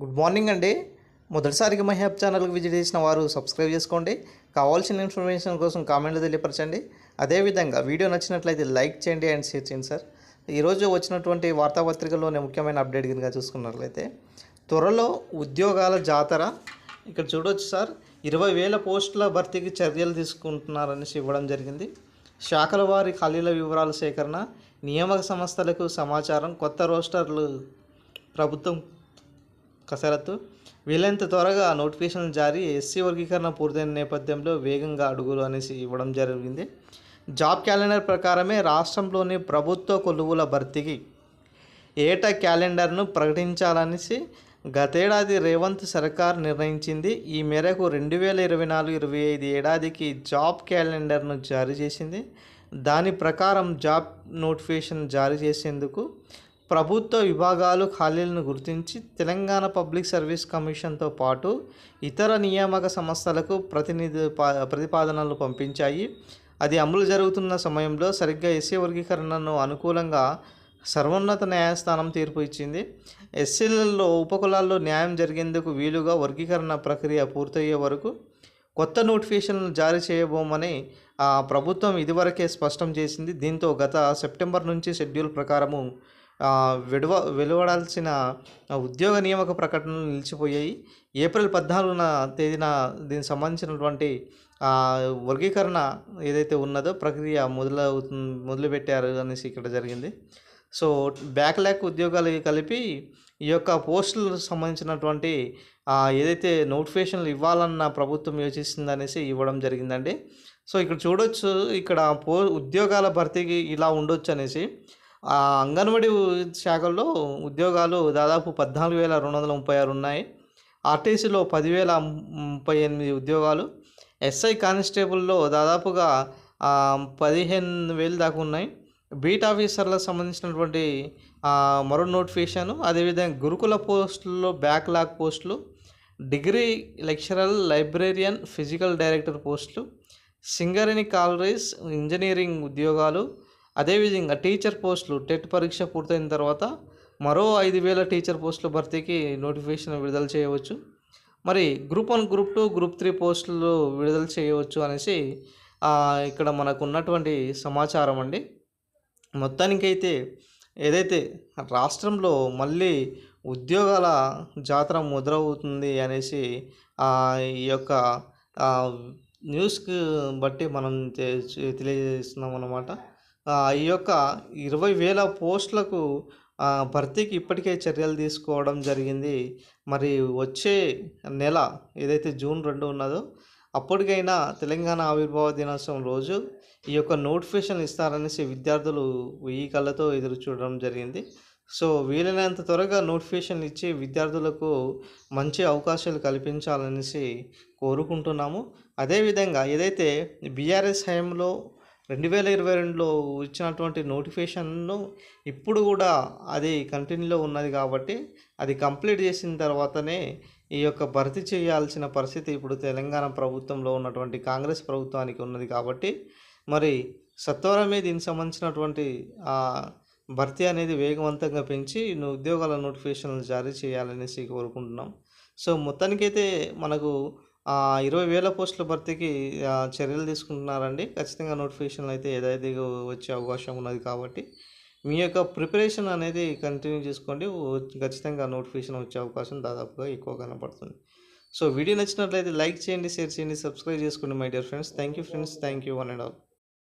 Good morning అండి. మొదటిసారిగా my హ్యాప్ ఛానల్కి విజిట్ చేసిన వారు సబ్స్క్రైబ్ చేసుకోండి. కావాల్సిన ఇన్ఫర్మేషన్ కోసం కామెంట్లు తెలియపరచండి. అదేవిధంగా వీడియో నచ్చినట్లయితే లైక్ చేయండి అండ్ షేర్ చేయండి సార్. ఈరోజు వచ్చినటువంటి వార్తాపత్రికల్లోనే ముఖ్యమైన అప్డేట్ కనుక చూసుకున్నట్లయితే త్వరలో ఉద్యోగాల జాతర. ఇక్కడ చూడొచ్చు సార్ ఇరవై వేల పోస్టుల భర్తీకి చర్యలు తీసుకుంటున్నారనేసి ఇవ్వడం జరిగింది. శాఖల వారి ఖాళీల వివరాల సేకరణ నియామక సంస్థలకు సమాచారం కొత్త రోస్టర్లు ప్రభుత్వం కసరత్తు. వీలైనంత త్వరగా నోటిఫికేషన్ జారీ ఎస్సీ వర్గీకరణ పూర్తయిన నేపథ్యంలో వేగంగా అడుగులు అనేసి ఇవ్వడం జరిగింది. జాబ్ క్యాలెండర్ ప్రకారమే రాష్ట్రంలోని ప్రభుత్వ కొలువుల భర్తీకి ఏటా క్యాలెండర్ను ప్రకటించాలనేసి గతేడాది రేవంత్ సర్కార్ నిర్ణయించింది. ఈ మేరకు రెండు వేల ఇరవై నాలుగు ఇరవై ఐదు ఏడాదికి జాబ్ క్యాలెండర్ను జారీ చేసింది. దాని ప్రకారం జాబ్ నోటిఫికేషన్ జారీ చేసేందుకు ప్రభుత్వ విభాగాలు ఖాళీలను గుర్తించి తెలంగాణ పబ్లిక్ సర్వీస్ కమిషన్తో పాటు ఇతర నియామక సంస్థలకు ప్రతినిధి పా- ప్రతిపాదనలు పంపించాయి. అది అమలు జరుగుతున్న సమయంలో సరిగ్గా ఎస్సీ వర్గీకరణను అనుకూలంగా సర్వోన్నత న్యాయస్థానం తీర్పు ఇచ్చింది. ఎస్సీలలో ఉపకులాల్లో న్యాయం జరిగేందుకు వీలుగా వర్గీకరణ ప్రక్రియ పూర్తయ్యే వరకు కొత్త నోటిఫికేషన్లు జారీ చేయబోమని ఆ, ప్రభుత్వం ఇదివరకే స్పష్టం చేసింది. దీంతో గత సెప్టెంబర్ నుంచి షెడ్యూల్ ప్రకారము విడవ వెలువడాల్సిన ఉద్యోగ నియామక ప్రకటనలు నిలిచిపోయాయి. ఏప్రిల్ పద్నాలుగున తేదీన దీనికి సంబంధించినటువంటి వర్గీకరణ ఏదైతే ఉన్నదో ప్రక్రియ మొదలవు మొదలుపెట్టారు అనేసి ఇక్కడ జరిగింది. సో బ్యాక్లాక్ ఉద్యోగాలు కలిపి ఈ యొక్క పోస్టులకు సంబంధించినటువంటి ఏదైతే నోటిఫికేషన్లు ఇవ్వాలన్న ప్రభుత్వం యోచిస్తుంది అనేసి ఇవ్వడం జరిగిందండి. సో ఇక్కడ చూడొచ్చు ఇక్కడ పో ఉద్యోగాల భర్తీకి ఇలా ఉండొచ్చు అనేసి ఆ అంగన్వాడీ శాఖల్లో ఉద్యోగాలు దాదాపు పద్నాలుగు వేల రెండు వందల ముప్పై ఆరు ఉన్నాయి. ఆర్టీసీలో పదివేల ముప్పై ఎనిమిది ఉద్యోగాలు. ఎస్ఐ కానిస్టేబుల్లో దాదాపుగా పదిహేను వేలు దాకా ఉన్నాయి. బీట్ ఆఫీసర్లకు సంబంధించినటువంటి మరో నోటిఫికేషన్ అదేవిధంగా గురుకుల పోస్టుల్లో బ్యాక్లాగ్ పోస్టులు degree lecturer librarian physical director పోస్టులు సింగరేణి కాలరీస్ ఇంజనీరింగ్ ఉద్యోగాలు అదేవిధంగా టీచర్ పోస్టులు టెట్ పరీక్ష పూర్తయిన తర్వాత మరో ఐదు వేల టీచర్ పోస్టుల భర్తీకి నోటిఫికేషన్ విడుదల చేయవచ్చు. మరి group one group two group three పోస్టులు విడుదల చేయవచ్చు అనేసి ఇక్కడ మనకు ఉన్నటువంటి సమాచారం అండి. మొత్తానికైతే ఏదైతే రాష్ట్రంలో మళ్ళీ ఉద్యోగాల జాతర ముద్రవుతుంది అనేసి ఈ యొక్క న్యూస్కి బట్టి మనం తెలియజేస్తున్నాం అన్నమాట ఈ యొక్క ఇరవై వేల పోస్టులకు భర్తీకి ఇప్పటికే చర్యలు తీసుకోవడం జరిగింది. మరి వచ్చే నెల ఏదైతే జూన్ రెండు ఉన్నదో అప్పటికైనా తెలంగాణ ఆవిర్భావ దినోత్సవం రోజు ఈ యొక్క నోటిఫికేషన్ ఇస్తారనేసి విద్యార్థులు వెయ్యి కళ్ళతో ఎదురు చూడడం జరిగింది. సో వీలైనంత త్వరగా నోటిఫికేషన్ ఇచ్చి విద్యార్థులకు మంచి అవకాశాలు కల్పించాలనేసి కోరుకుంటున్నాము. అదేవిధంగా ఏదైతే బీఆర్ఎస్ హయాంలో రెండు వేల ఇరవై రెండులో ఇచ్చినటువంటి నోటిఫికేషన్ను ఇప్పుడు కూడా అది కంటిన్యూలో ఉన్నది కాబట్టి అది కంప్లీట్ చేసిన తర్వాతనే ఈ యొక్క భర్తీ చేయాల్సిన పరిస్థితి ఇప్పుడు తెలంగాణ ప్రభుత్వంలో ఉన్నటువంటి కాంగ్రెస్ ప్రభుత్వానికి ఉన్నది కాబట్టి మరి సత్వరమే దీనికి సంబంధించినటువంటి ఆ, భర్తీ అనేది వేగవంతంగా పెంచి ను- ఉద్యోగాల నోటిఫికేషన్లు జారీ చేయాలనేసి కోరుకుంటున్నాం. సో మొత్తానికైతే మనకు ఇరవై వేల పోస్టుల భర్తీకి చర్యలు తీసుకుంటున్నారండి. ఖచ్చితంగా నోటిఫికేషన్లు అయితే ఏదైతే వచ్చే అవకాశం ఉన్నది కాబట్టి. మీ యొక్క ప్రిపరేషన్ అనేది కంటిన్యూ చేసుకోండి. ఖచ్చితంగా నోటిఫికేషన్ వచ్చే అవకాశం దాదాపుగా ఎక్కువ కనపడుతుంది సో వీడియో నచ్చినట్లయితే లైక్ చేయండి షేర్ చేయండి సబ్స్క్రైబ్ చేసుకోండి my dear friends. Thank you friends. Thank you one and all.